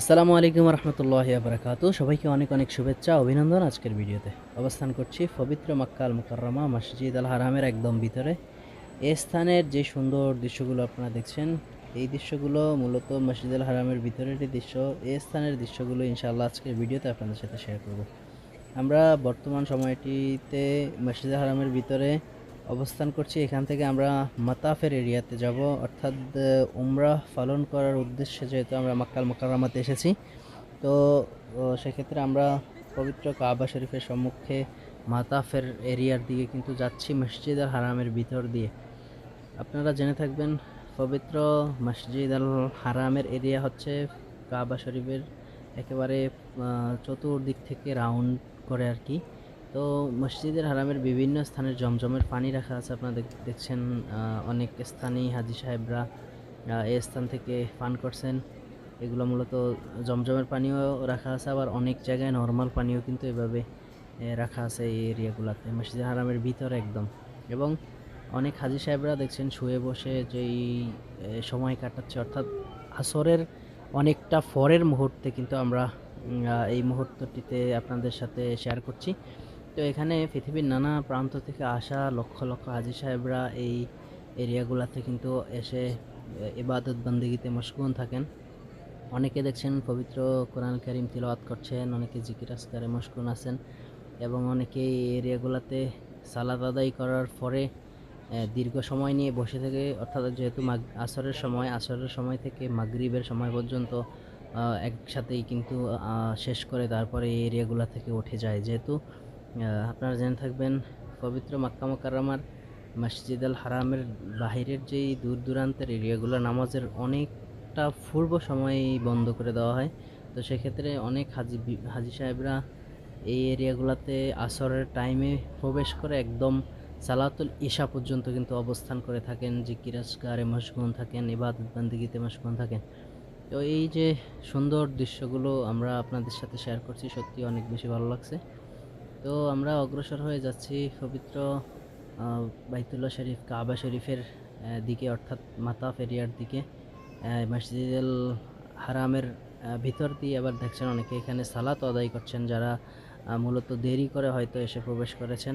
আসসালামু আলাইকুম রহমতুল্লাহ বারকাত সবাইকে অনেক অনেক শুভেচ্ছা অভিনন্দন আজকের ভিডিওতে। অবস্থান করছি পবিত্র মাক্কাল মুকাররমা মসজিদ আল হারামের একদম ভিতরে। এ স্থানের যে সুন্দর দৃশ্যগুলো আপনারা দেখছেন, এই দৃশ্যগুলো মূলত মসজিদ আল হারামের ভিতরেরই দৃশ্য। এ স্থানের দৃশ্যগুলো ইনশাআল্লাহ আজকের ভিডিওতে আপনাদের সাথে শেয়ার করব। আমরা বর্তমান সময়টিতে মসজিদ আল হারামের ভিতরে অবস্থান করছি। এখান থেকে আমরা মাতাফের এরিয়াতে যাব। অর্থাৎ উমরা পালন করার উদ্দেশ্যে যেহেতু আমরা মাক্কাল মোকাররমাতে এসেছি, তো সেক্ষেত্রে আমরা পবিত্র কাবা শরীফের সম্মুখে মাতাফের এরিয়ার দিকে কিন্তু যাচ্ছি, মসজিদ আল হারামের ভিতর দিয়ে। আপনারা জেনে থাকবেন, পবিত্র মসজিদ আল হারামের এরিয়া হচ্ছে কাবা শরীফের একেবারে চতুর্দিক থেকে রাউন্ড করে আর কি। তো মসজিদের হারামের বিভিন্ন স্থানের জমজমের পানি রাখা আছে, আপনারা দেখছেন অনেক স্থানীয় হাজি সাহেবরা এই স্থান থেকে পান করছেন। এগুলো মূলত জমজমের পানিও রাখা আছে, আবার অনেক জায়গায় নর্মাল পানিও কিন্তু এভাবে রাখা আছে এই এরিয়াগুলোতে মসজিদ হারামের ভিতরে একদম। এবং অনেক হাজি সাহেবরা দেখছেন শুয়ে বসে যেই সময় কাটাচ্ছে, অর্থাৎ আসরের অনেকটা ফরের মুহূর্তে কিন্তু আমরা এই মুহূর্তটিতে আপনাদের সাথে শেয়ার করছি। তো এখানে পৃথিবীর নানা প্রান্ত থেকে আসা লক্ষ লক্ষ হাজি সাহেবরা এই এরিয়াগুলোতে কিন্তু এসে ইবাদত বন্দিগিতে মশগুন থাকেন। অনেকে দেখছেন পবিত্র কোরআন করিম তিলাওয়াত করছেন, অনেকে জিকির আসকারে মশগুন আছেন এবং অনেকে এই এরিয়াগুলোতে সালাদ আদায় করার পরে দীর্ঘ সময় নিয়ে বসে থেকে, অর্থাৎ যেহেতু মাগ, আসরের সময় আসরের সময় থেকে মাগরিবের সময় পর্যন্ত একসাথেই কিন্তু শেষ করে তারপরে এই এরিয়াগুলো থেকে উঠে যায়। যেহেতু আপনারা জেনে থাকবেন, পবিত্র মাক্কা মোকাররমার মসজিদ আল হারামের বাহিরের যেই দূর দূরান্তের এরিয়াগুলো, নামাজের অনেকটা পূর্ব সময় বন্ধ করে দেওয়া হয়। তো সেক্ষেত্রে অনেক হাজি হাজি সাহেবরা এই এরিয়াগুলোতে আসরের টাইমে প্রবেশ করে একদম সালাতুল ঈশা পর্যন্ত কিন্তু অবস্থান করে থাকেন, যে কিরাজগারে মশগুন থাকেন, ইবাদত বান্দিগিতে মশগুন থাকেন। তো এই যে সুন্দর দৃশ্যগুলো আমরা আপনাদের সাথে শেয়ার করছি সত্যি অনেক বেশি ভালো লাগছে। তো আমরা অগ্রসর হয়ে যাচ্ছি পবিত্র আহ, বাইতুল্লাহ শরীফ কাবা শরীফের দিকে অর্থাৎ মাতা ফেরিয়ার দিকে। মসজিদুল হারামের ভিতর দিয়ে আবার দেখছেন অনেকে এখানে সালাত আদায় করছেন যারা মূলত দেরি করে হয়তো এসে প্রবেশ করেছেন।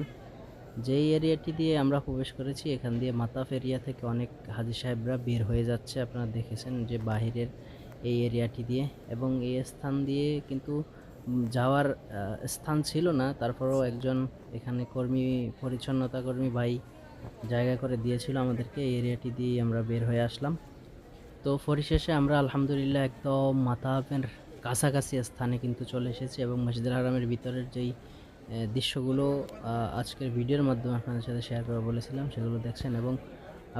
যেই এরিয়াটি দিয়ে আমরা প্রবেশ করেছি এখান দিয়ে মাতাফ এরিয়া থেকে অনেক হাজি সাহেবরা বের হয়ে যাচ্ছে। আপনারা দেখেছেন যে বাহিরের এই এরিয়াটি দিয়ে এবং এই স্থান দিয়ে কিন্তু যাওয়ার স্থান ছিল না। তারপরেও একজন এখানে কর্মী, পরিচ্ছন্নতা কর্মী ভাই জায়গা করে দিয়েছিল আমাদেরকে। এই এরিয়াটি দিয়ে আমরা বের হয়ে আসলাম। তো পরিশেষে আমরা আলহামদুলিল্লাহ একদম মাতাবের কাছাকাছি স্থানে কিন্তু চলে এসেছি এবং মসজিদুল হারামের ভিতরের যেই দৃশ্যগুলো আজকের ভিডিওর মাধ্যমে আপনাদের সাথে শেয়ার করা বলেছিলাম, সেগুলো দেখছেন এবং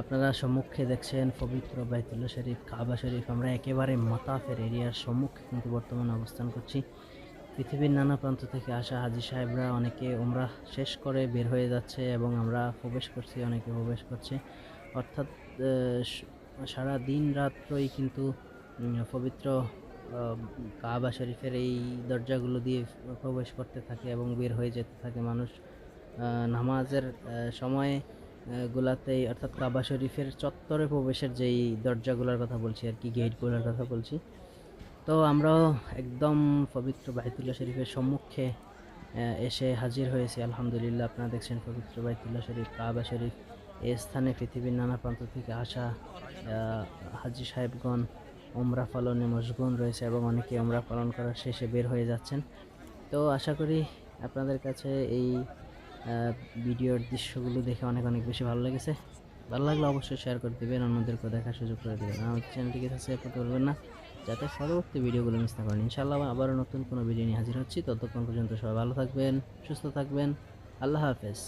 আপনারা সম্মুখে দেখছেন পবিত্র বাইতুল্লাহ শরীফ, কাবা শরীফ। আমরা একেবারে মাতাফের এরিয়ার সম্মুখে কিন্তু বর্তমানে অবস্থান করছি। পৃথিবীর নানা প্রান্ত থেকে আসা হাজি সাহেবরা অনেকে ওমরা শেষ করে বের হয়ে যাচ্ছে এবং আমরা প্রবেশ করছি, অনেকে প্রবেশ করছে। অর্থাৎ সারা দিন রাত্রই কিন্তু পবিত্র কাবা শরীফের এই দরজাগুলো দিয়ে প্রবেশ করতে থাকে এবং বের হয়ে যেতে থাকে মানুষ। নামাজের সময় গুলাতেই, অর্থাৎ কাবা শরীফের চত্বরে প্রবেশের যেই দরজাগুলোর কথা বলছি আর কি, গেটগুলোর কথা বলছি। তো আমরাও একদম পবিত্র বাইতুল্লাহ শরীফের সম্মুখে এসে হাজির হয়েছি। আলহামদুলিল্লাহ, আপনারা দেখছেন পবিত্র বাইতুল্লাহ শরীফ, কাবা শরীফ। এ স্থানে পৃথিবীর নানা প্রান্ত থেকে আসা হাজি সাহেবগণ ওমরা পালনে মশগুন রয়েছে এবং অনেকে ওমরা পালন করার শেষে বের হয়ে যাচ্ছেন। তো আশা করি আপনাদের কাছে এই ভিডিওর দৃশ্যগুলো দেখে অনেক অনেক বেশি ভালো লেগেছে। ভালো লাগলে অবশ্যই শেয়ার করে দেবেন, অন্যদেরকেও দেখার সুযোগ করে দেবেন। আমার চ্যানেলটিকে সাবস্ক্রাইব করতে বলবেন না। যাতে পরবর্তী ভিডিওগুলো মিস না করেন। ইনশাআল্লাহ আবারও নতুন কোনো ভিডিও নিয়ে হাজির হচ্ছি। ততক্ষণ পর্যন্ত সবাই ভালো থাকবেন, সুস্থ থাকবেন। আল্লাহ হাফেজ।